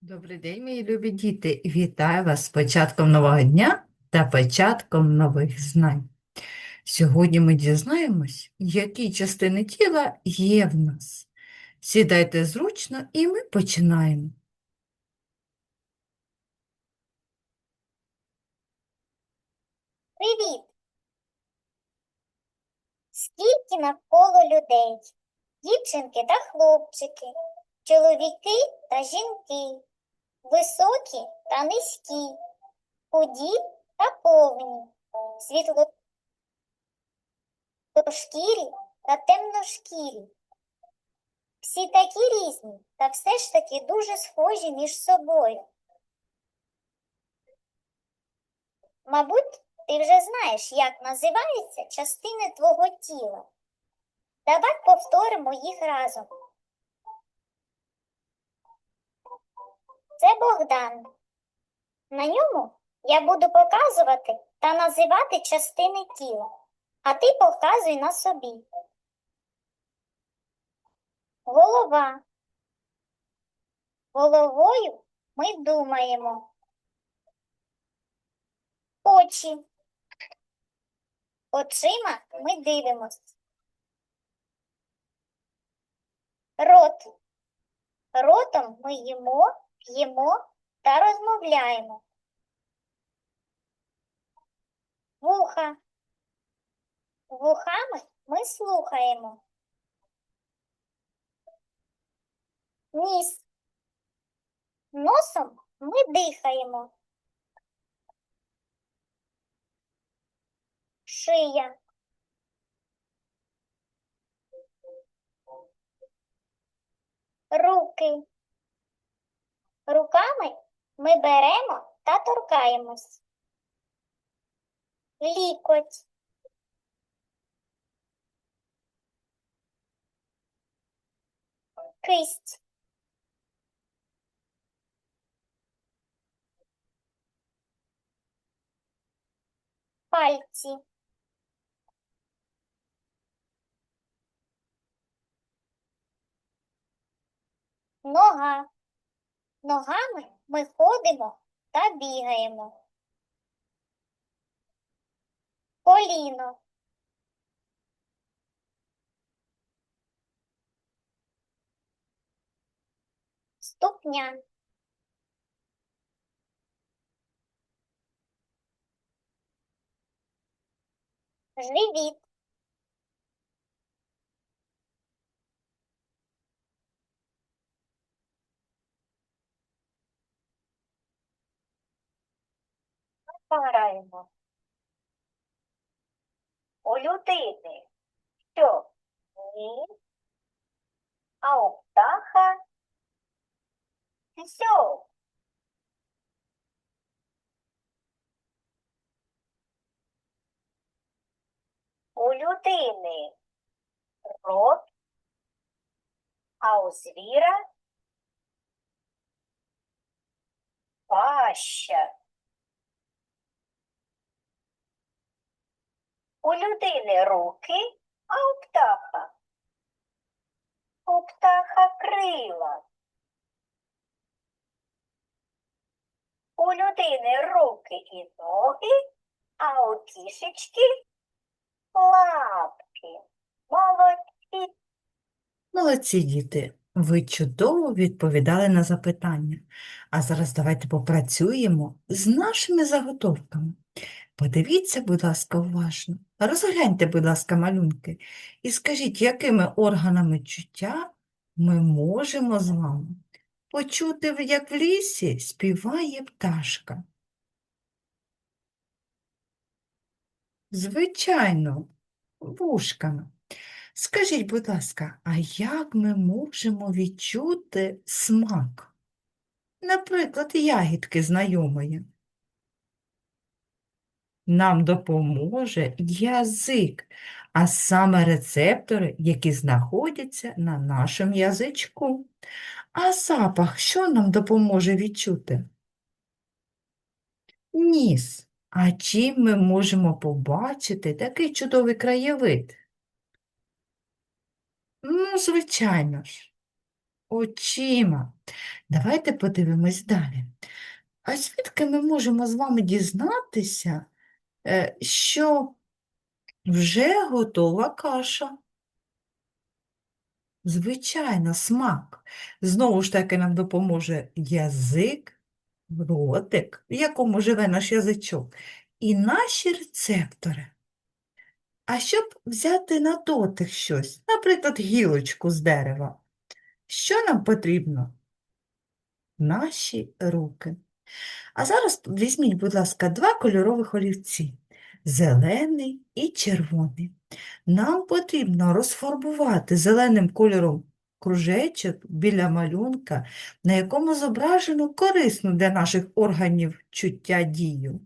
Добрий день, мої любі діти! Вітаю вас з початком нового дня та початком нових знань. Сьогодні ми дізнаємось, які частини тіла є в нас. Сідайте зручно і ми починаємо. Привіт! Скільки навколо людей? Дівчинки та хлопчики, чоловіки та жінки, високі та низькі, худі та повні, світлошкірі та темношкірі. Всі такі різні, та все ж таки дуже схожі між собою. Мабуть, ти вже знаєш, як називаються частини твого тіла. Давай повторимо їх разом. Це Богдан. На ньому я буду показувати та називати частини тіла, а ти показуй на собі. Голова. Головою ми думаємо. Очі. Очима ми дивимось. Рот. Ротом ми їмо, п'ємо та розмовляємо. Вуха. Вухами ми слухаємо. Ніс. Носом ми дихаємо. Шия. Руки. Руками ми беремо та торкаємось. Лікоть. Кисть. Пальці. Нога. Ногами ми ходимо та бігаємо. Коліно. Ступня. Живіт. Пограємо. У людини що? Ні. А у птаха що? У людини рот, а у звіра паща. У людини руки, а у птаха. У птаха крила. У людини руки і ноги, а у кішечки лапки. Молодці. Молодці діти, ви чудово відповідали на запитання. А зараз давайте попрацюємо з нашими заготовками. Подивіться, будь ласка, уважно. Розгляньте, будь ласка, малюнки, і скажіть, якими органами чуття ми можемо з вами почути, як в лісі співає пташка. Звичайно, вушками. Скажіть, будь ласка, а як ми можемо відчути смак? Наприклад, ягідки знайомої. Нам допоможе язик, а саме рецептори, які знаходяться на нашому язичку. А запах що нам допоможе відчути? Ніс. А чим ми можемо побачити такий чудовий краєвид? Ну, звичайно ж, очима. Давайте подивимось далі. А звідки ми можемо з вами дізнатися, що вже готова каша? Звичайно, смак. Знову ж таки нам допоможе язик, ротик, в якому живе наш язичок, і наші рецептори. А щоб взяти на дотик щось, наприклад, гілочку з дерева, що нам потрібно? Наші руки. А зараз візьміть, будь ласка, два кольорових олівці зелений і червоний. Нам потрібно розфарбувати зеленим кольором кружечок біля малюнка, на якому зображено корисну для наших органів чуття дію,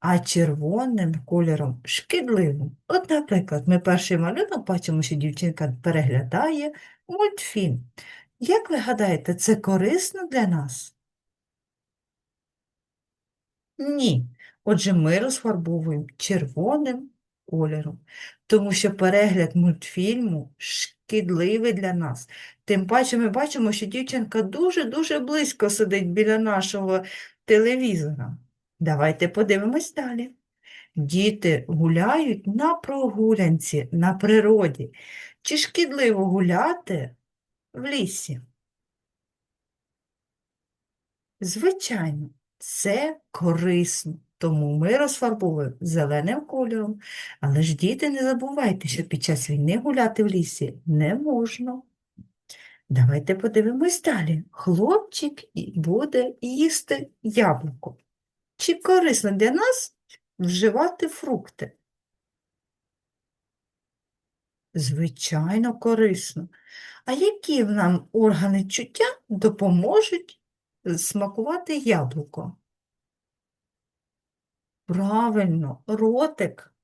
а червоним кольором шкідливу. От, наприклад, ми перший малюнок бачимо, що дівчинка переглядає мультфільм. Як ви гадаєте, це корисно для нас? Ні. Отже, ми розфарбовуємо червоним кольором, тому що перегляд мультфільму шкідливий для нас. Тим паче ми бачимо, що дівчинка дуже-дуже близько сидить біля нашого телевізора. Давайте подивимось далі. Діти гуляють на прогулянці на природі. Чи шкідливо гуляти в лісі? Звичайно, це корисно, тому ми розфарбовуємо зеленим кольором. Але ж діти, не забувайте, що під час війни гуляти в лісі не можна. Давайте подивимось далі. Хлопчик буде їсти яблуко. Чи корисно для нас вживати фрукти? Звичайно, корисно. А які нам органи чуття допоможуть смакувати яблуко? Правильно, ротик.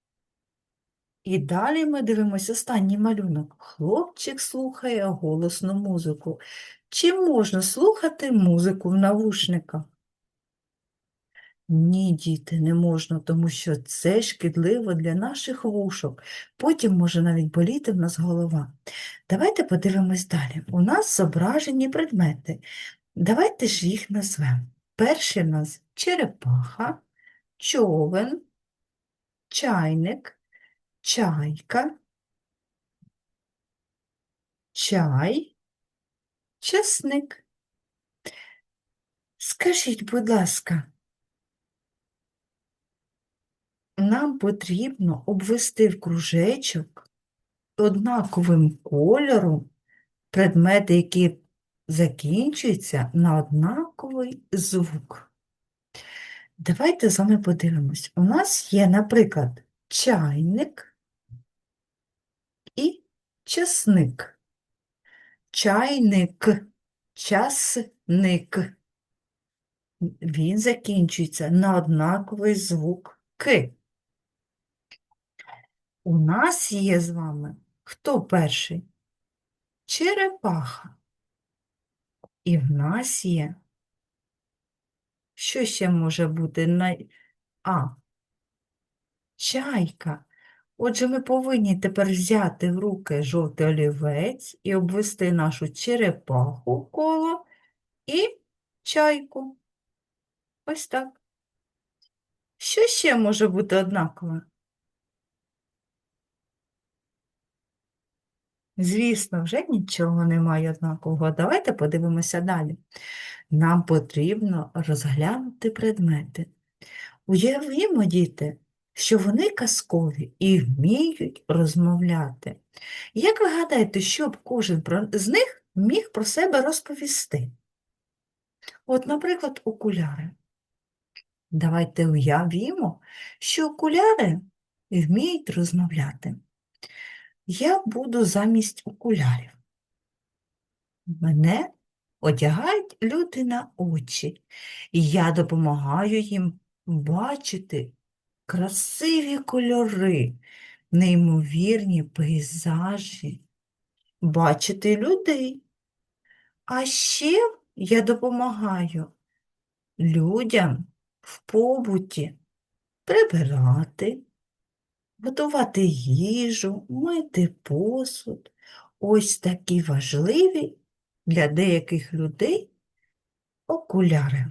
І далі ми дивимося останній малюнок. Хлопчик слухає голосну музику. Чи можна слухати музику в навушниках? Ні, діти, не можна, тому що це шкідливо для наших вушок. Потім може навіть боліти в нас голова. Давайте подивимось далі. У нас зображені предмети. Давайте ж їх назвемо. Перший в нас черепаха, човен, чайник, чайка, чай, часник. Скажіть, будь ласка, нам потрібно обвести в кружечок однаковим кольором предмети, які закінчуються на однаковий звук. Давайте з вами подивимось. У нас є, наприклад, чайник і часник. Чайник, часник. Він закінчується на однаковий звук К. У нас є з вами хто перший? Черепаха. І в нас є. Що ще може бути на А? Чайка. Отже, ми повинні тепер взяти в руки жовтий олівець і обвести нашу черепаху коло і чайку. Ось так. Що ще може бути однакове? Звісно, вже нічого немає однакового. Давайте подивимося далі. Нам потрібно розглянути предмети. Уявімо, діти, що вони казкові і вміють розмовляти. Як ви гадаєте, що б кожен з них міг про себе розповісти? От, наприклад, окуляри. Давайте уявімо, що окуляри вміють розмовляти. Я буду замість окулярів. Мене одягають люди на очі, і я допомагаю їм бачити красиві кольори, неймовірні пейзажі, бачити людей. А ще я допомагаю людям в побуті прибирати, готувати їжу, мити посуд. Ось такі важливі для деяких людей окуляри.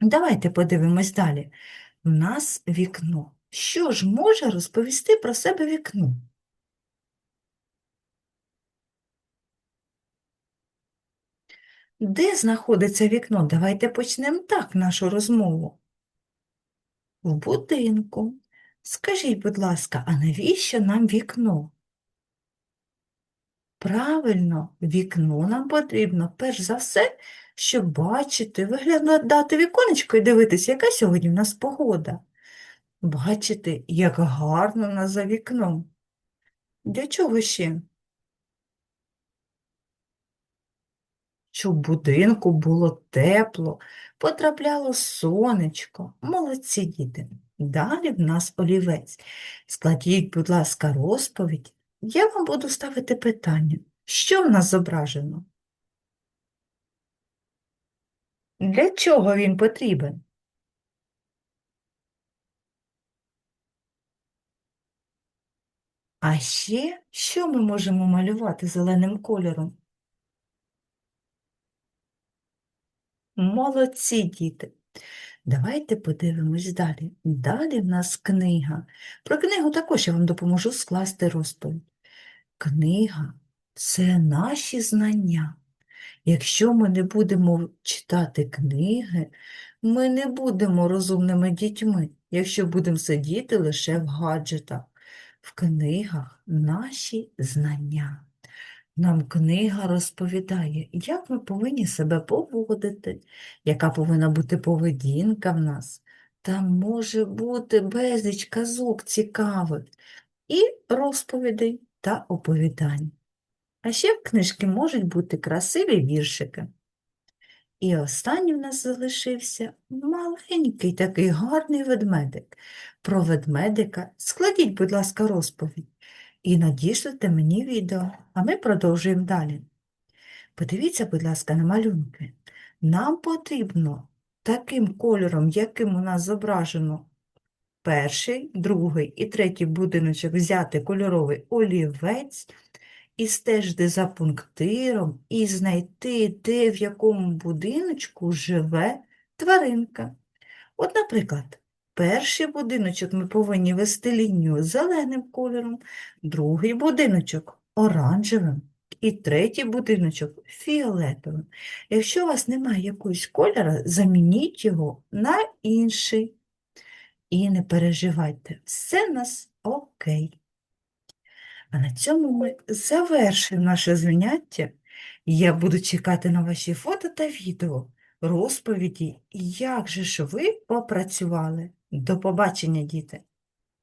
Давайте подивимось далі. У нас вікно. Що ж може розповісти про себе вікно? Де знаходиться вікно? Давайте почнемо так нашу розмову. В будинку. Скажіть, будь ласка, а навіщо нам вікно? Правильно, вікно нам потрібно, перш за все, щоб бачити, виглядати віконечко і дивитися, яка сьогодні в нас погода. Бачити, як гарно в нас за вікном. Для чого ще? Щоб будинку було тепло, потрапляло сонечко. Молодці діти. Далі в нас олівець. Складіть, будь ласка, розповідь. Я вам буду ставити питання. Що в нас зображено? Для чого він потрібен? А ще що ми можемо малювати зеленим кольором? Молодці, діти. Давайте подивимось далі. Далі в нас книга. Про книгу також я вам допоможу скласти розповідь. Книга це наші знання. Якщо ми не будемо читати книги, ми не будемо розумними дітьми, якщо будемо сидіти лише в гаджетах. В книгах наші знання. Нам книга розповідає, як ми повинні себе поводити, яка повинна бути поведінка в нас. Там може бути безліч казок цікавих і розповідей та оповідань. А ще в книжки можуть бути красиві віршики. І останній в нас залишився маленький такий гарний ведмедик. Про ведмедика складіть, будь ласка, розповідь і надішлете мені відео, а ми продовжуємо далі. Подивіться, будь ласка, на малюнки. Нам потрібно таким кольором, яким у нас зображено перший, другий і третій будиночок, взяти кольоровий олівець і стежити за пунктиром і знайти, де в якому будиночку живе тваринка. От, наприклад, перший будиночок ми повинні вести лінію зеленим кольором, другий будиночок оранжевим і третій будиночок фіолетовим. Якщо у вас немає якогось кольора, замініть його на інший. І не переживайте, все нас окей. А на цьому ми завершимо наше заняття. Я буду чекати на ваші фото та відео, розповіді, як же ж ви попрацювали. До побачення, діти!